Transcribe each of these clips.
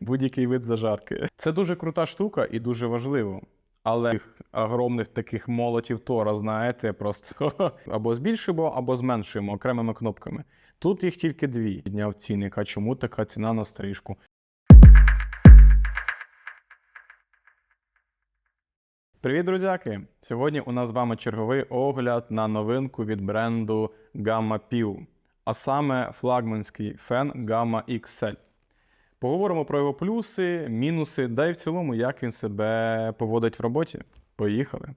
будь-який вид зажарки. Це дуже крута штука і дуже важливо. Але тих огромних таких молотів Тора, знаєте, просто або збільшуємо, або зменшуємо окремими кнопками. Тут їх тільки дві. Підняв цінник. А чому така ціна на стрижку? Привіт, друзяки! Сьогодні у нас з вами черговий огляд на новинку від бренду Gamma Pew, а саме флагманський фен Gamma XL. Поговоримо про його плюси, мінуси, да й в цілому, як він себе поводить в роботі. Поїхали!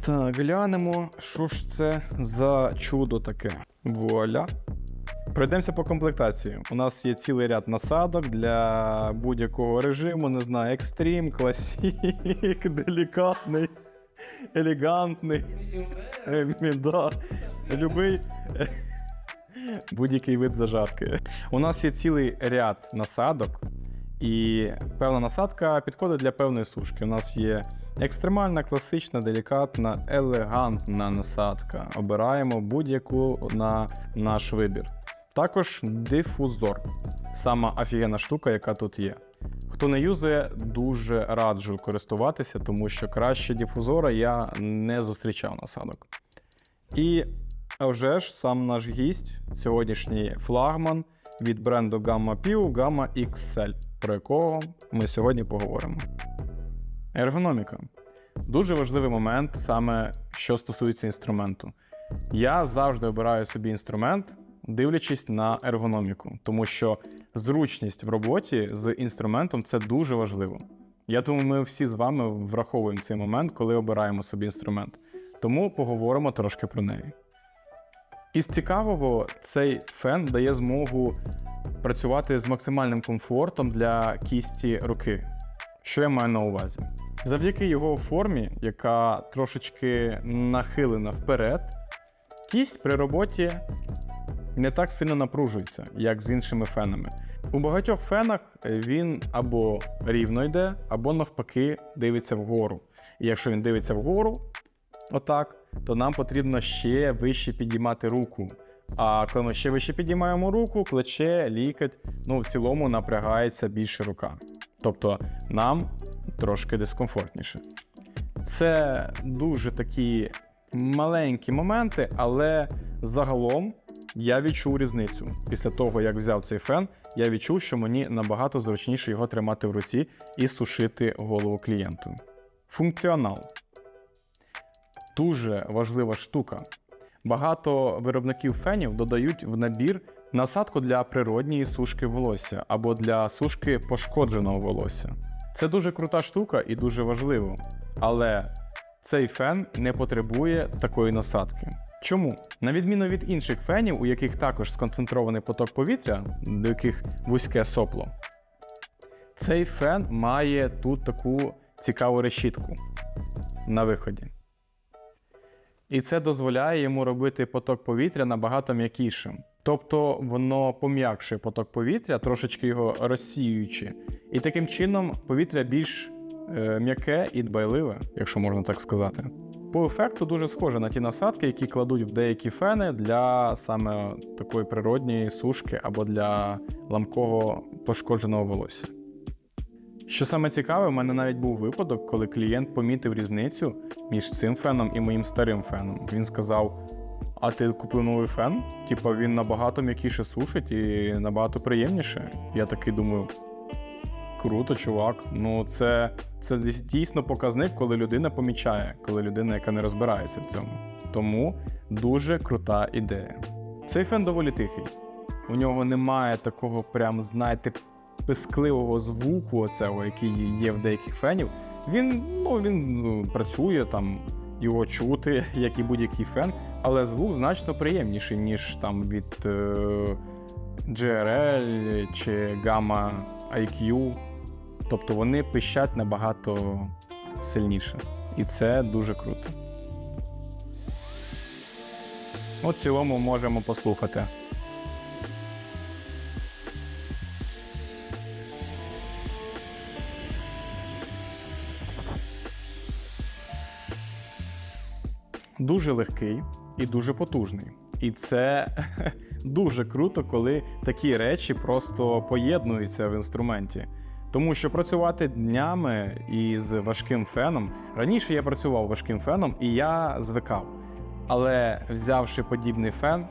Так, глянемо, що ж це за чудо таке. Вуаля. Пройдемося по комплектації. У нас є цілий ряд насадок для будь-якого режиму, не знаю, екстрім, класік, делікатний, елегантний. Е, Любий. Будь-який вид зажарки. У нас є цілий ряд насадок, і певна насадка підходить для певної сушки. У нас є екстремальна, класична, делікатна, елегантна насадка. Обираємо будь-яку на наш вибір. Також дифузор. Сама офігенна штука, яка тут є. Хто не юзає, дуже раджу користуватися, тому що краще дифузора я не зустрічав насадок. І а вже ж сам наш гість, сьогоднішній флагман від бренду Gamma Pew Gamma XL, про якого ми сьогодні поговоримо. Ергономіка. Дуже важливий момент, саме що стосується інструменту. Я завжди обираю собі інструмент, дивлячись на ергономіку, тому що зручність в роботі з інструментом це дуже важливо. Я думаю, ми всі з вами враховуємо цей момент, коли обираємо собі інструмент. Тому поговоримо трошки про неї. Із цікавого, цей фен дає змогу працювати з максимальним комфортом для кісті руки. Що я маю на увазі? Завдяки його формі, яка трошечки нахилена вперед, кість при роботі не так сильно напружується, як з іншими фенами. У багатьох фенах він або рівно йде, або навпаки дивиться вгору. І якщо він дивиться вгору, отак, то нам потрібно ще вище підіймати руку. А коли ми ще вище підіймаємо руку, плече, лікоть, ну в цілому напрягається більше рука. Тобто нам трошки дискомфортніше. Це дуже такі маленькі моменти, але загалом я відчув різницю. Після того, як взяв цей фен, я відчув, що мені набагато зручніше його тримати в руці і сушити голову клієнту. Функціонал дуже важлива штука. Багато виробників фенів додають в набір насадку для природньої сушки волосся або для сушки пошкодженого волосся. Це дуже крута штука і дуже важливо. Але цей фен не потребує такої насадки. Чому? На відміну від інших фенів, у яких також сконцентрований поток повітря, до яких вузьке сопло, цей фен має тут таку цікаву решітку на виході. І це дозволяє йому робити поток повітря набагато м'якішим. Тобто воно пом'якшує поток повітря, трошечки його розсіюючи. І таким чином повітря більш е, м'яке і дбайливе, якщо можна так сказати. По ефекту дуже схоже на ті насадки, які кладуть в деякі фени для саме такої природньої сушки або для ламкого пошкодженого волосся. Що саме цікаве, в мене навіть був випадок, коли клієнт помітив різницю між цим феном і моїм старим феном. Він сказав: А ти купив новий фен? Типа він набагато м'якіше сушить і набагато приємніше. Я такий думаю. Круто, чувак. Ну, це, це дійсно показник, коли людина помічає, коли людина, яка не розбирається в цьому. Тому дуже крута ідея. Цей фен доволі тихий. У нього немає такого, прям, знаєте, пискливого звуку, оцього, який є в деяких фенів. Він, ну, він ну, працює там, його чути, як і будь-який фен, але звук значно приємніший, ніж там від е, GRL чи Gamma IQ. Тобто вони пищать набагато сильніше. І це дуже круто. От в цілому можемо послухати. Дуже легкий і дуже потужний. І це дуже круто, коли такі речі просто поєднуються в інструменті. Тому що працювати днями із важким феном раніше я працював важким феном і я звикав. Але взявши подібний фен,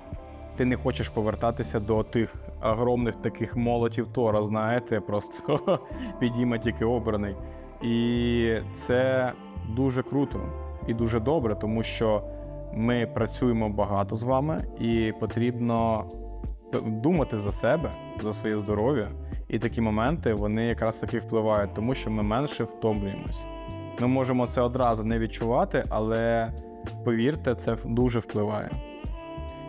ти не хочеш повертатися до тих огромних таких молотів Тора, знаєте, просто підійме тільки обраний. І це дуже круто і дуже добре, тому що ми працюємо багато з вами, і потрібно думати за себе, за своє здоров'я. І такі моменти вони якраз таки впливають, тому що ми менше втомлюємось. Ми можемо це одразу не відчувати, але повірте, це дуже впливає.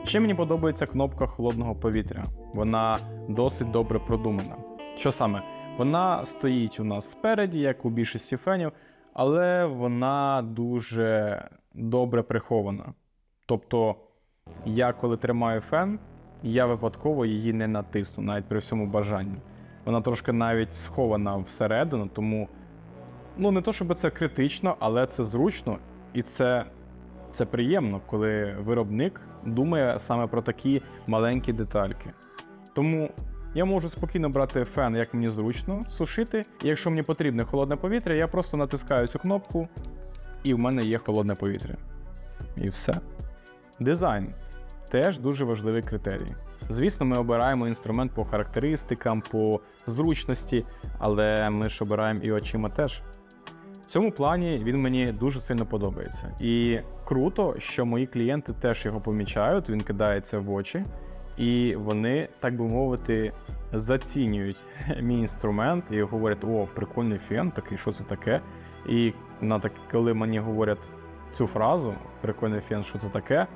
Ще мені подобається кнопка холодного повітря. Вона досить добре продумана. Що саме? Вона стоїть у нас спереді, як у більшості фенів, але вона дуже добре прихована. Тобто, я коли тримаю фен, я випадково її не натисну, навіть при всьому бажанні. Вона трошки навіть схована всередину, тому ну не то, щоб це критично, але це зручно і це, це приємно, коли виробник думає саме про такі маленькі детальки. Тому я можу спокійно брати фен, як мені зручно, сушити. І якщо мені потрібне холодне повітря, я просто натискаю цю кнопку, і в мене є холодне повітря. І все. Дизайн теж дуже важливий критерій. Звісно, ми обираємо інструмент по характеристикам, по зручності, але ми ж обираємо і очима теж. В цьому плані він мені дуже сильно подобається. І круто, що мої клієнти теж його помічають, він кидається в очі, і вони, так би мовити, зацінюють мій інструмент і говорять: о, прикольний фен, такий, що це таке. І на так, коли мені говорять цю фразу, прикольний фен, що це таке,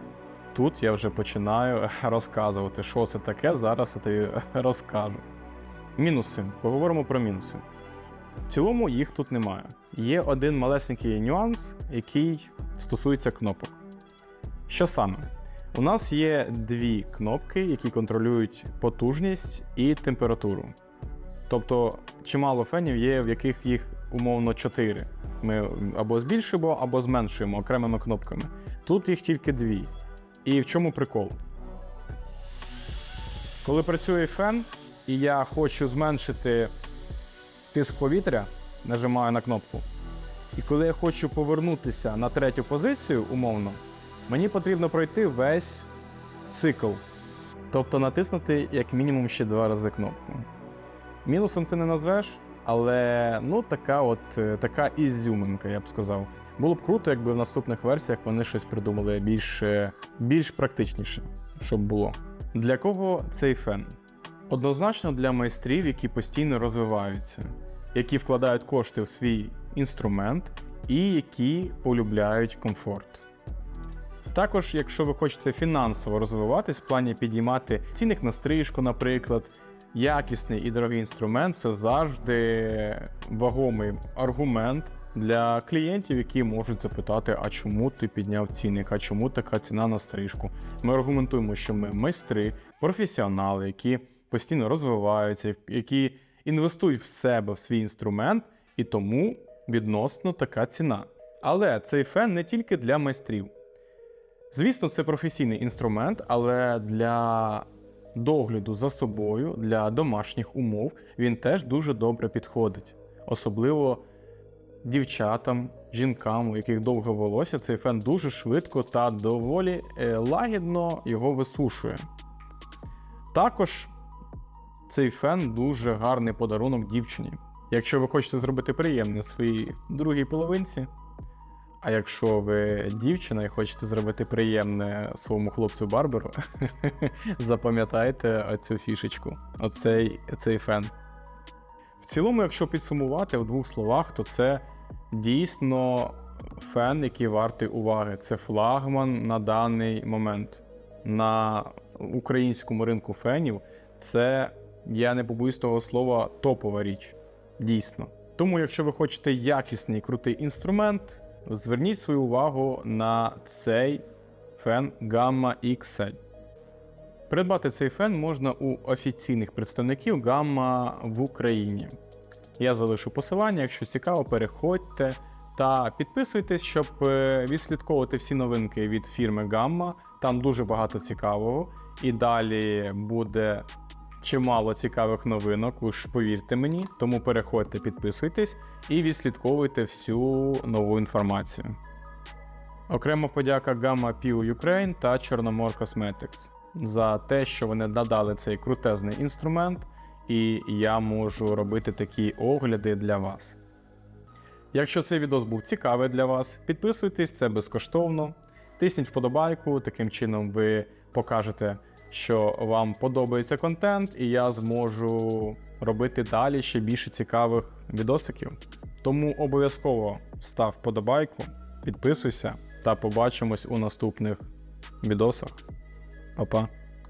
тут я вже починаю розказувати, що це таке. Зараз я тобі розкажу. Мінуси. Поговоримо про мінуси. В цілому їх тут немає. Є один малесенький нюанс, який стосується кнопок. Що саме? У нас є дві кнопки, які контролюють потужність і температуру. Тобто, чимало фенів є, в яких їх умовно 4. Ми або збільшуємо, або зменшуємо окремими кнопками. Тут їх тільки дві. І в чому прикол? Коли працює фен, і я хочу зменшити тиск повітря, нажимаю на кнопку. І коли я хочу повернутися на третю позицію, умовно, мені потрібно пройти весь цикл. Тобто натиснути як мінімум ще два рази кнопку. Мінусом це не назвеш, але ну така от е, така ізюминка, я б сказав. Було б круто, якби в наступних версіях вони щось придумали більш, більш практичніше, щоб було. Для кого цей фен? Однозначно для майстрів, які постійно розвиваються, які вкладають кошти в свій інструмент і які полюбляють комфорт. Також, якщо ви хочете фінансово розвиватись в плані підіймати цінник на стрижку, наприклад, якісний і дорогий інструмент це завжди вагомий аргумент для клієнтів, які можуть запитати, а чому ти підняв цінник, а чому така ціна на стрижку. Ми аргументуємо, що ми майстри, професіонали, які постійно розвиваються, які інвестують в себе в свій інструмент, і тому відносно така ціна. Але цей фен не тільки для майстрів. Звісно, це професійний інструмент, але для догляду за собою, для домашніх умов він теж дуже добре підходить. Особливо дівчатам, жінкам, у яких довге волосся, цей фен дуже швидко та доволі е, лагідно його висушує. Також цей фен дуже гарний подарунок дівчині. Якщо ви хочете зробити приємне своїй другій половинці, а якщо ви дівчина і хочете зробити приємне своєму хлопцю барберу, запам'ятайте цю фішечку, оцей цей фен. В цілому, якщо підсумувати в двох словах, то це дійсно фен, який вартий уваги. Це флагман на даний момент. На українському ринку фенів це, я не побоюсь того слова, топова річ. Дійсно. Тому, якщо ви хочете якісний крутий інструмент, зверніть свою увагу на цей фен Gamma XL. Придбати цей фен можна у офіційних представників Gamma в Україні. Я залишу посилання, якщо цікаво, переходьте Та підписуйтесь, щоб е, відслідковувати всі новинки від фірми Gamma. Там дуже багато цікавого. І далі буде чимало цікавих новинок, уж повірте мені. Тому переходьте, підписуйтесь і відслідковуйте всю нову інформацію. Окрема подяка Gamma Pew Ukraine та Чорномор Cosmetics за те, що вони надали цей крутезний інструмент, і я можу робити такі огляди для вас. Якщо цей відос був цікавий для вас, підписуйтесь, це безкоштовно. Тисніть вподобайку, таким чином ви покажете, що вам подобається контент, і я зможу робити далі ще більше цікавих відосиків. Тому обов'язково став вподобайку, підписуйся та побачимось у наступних відосах. Па-па!